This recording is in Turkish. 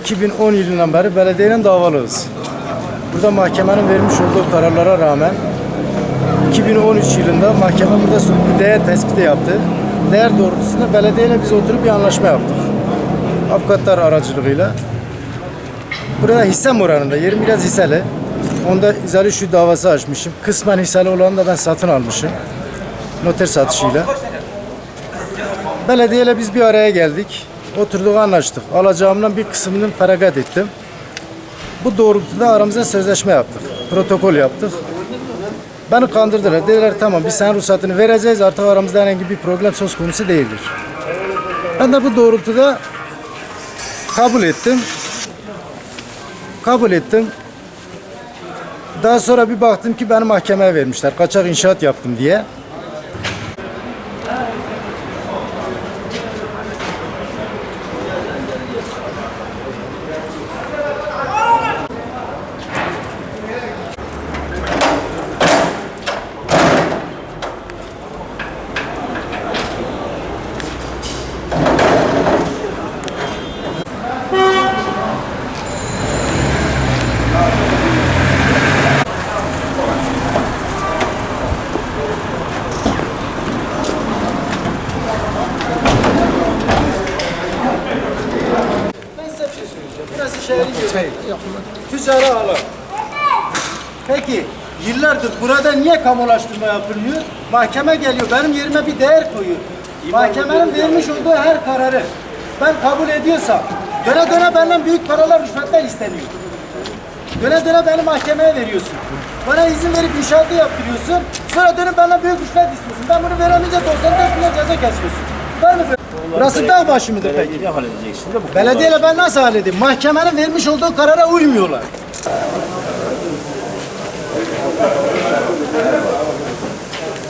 2010 yılından beri belediyenin davalıyız. Burada mahkemenin vermiş olduğu kararlara rağmen 2013 yılında mahkeme burada bir değer tespiti yaptı. Değer doğrultusunda belediyeyle biz oturup bir anlaşma yaptık. Avukatlar aracılığıyla. Burada hissem oranında, yerim biraz hisseli. Onda izali şu davası açmışım. Kısmen hisseli olanı da ben satın almışım. Noter satışıyla. Belediyeyle biz bir araya geldik. Oturduk anlaştık. Alacağımdan bir kısmını feragat ettim. Bu doğrultuda aramızda sözleşme yaptık. Protokol yaptık. Beni kandırdılar. Dediler tamam biz sen ruhsatını vereceğiz artık aramızda herhangi bir problem söz konusu değildir. Ben de bu doğrultuda kabul ettim. Kabul ettim. Daha sonra bir baktım ki beni mahkemeye vermişler. Kaçak inşaat yaptım diye. Ben size bir şey söyleyeceğim. Burası şehrin göbeği. Ticari alan. Peki yıllardır burada niye kamulaştırma yapılmıyor? Mahkeme geliyor benim yerime bir değer koyuyor. Mahkemenin vermiş olduğu her kararı ben kabul ediyorsam döne döne benden büyük paralar rüşvetler isteniyor. Döne döne beni mahkemeye veriyorsun. Bana izin verip inşaatı yaptırıyorsun. Sonra dönüp benden büyük rüşvet istiyorsun. Ben bunu veremeyince 94 milyon ceza kesiyorsun. Var mı? Burası dağ başı mıdır peki? Belediye halledecek şimdi bu. Belediyeyle ben nasıl halledeyim? Mahkemenin vermiş olduğu karara uymuyorlar.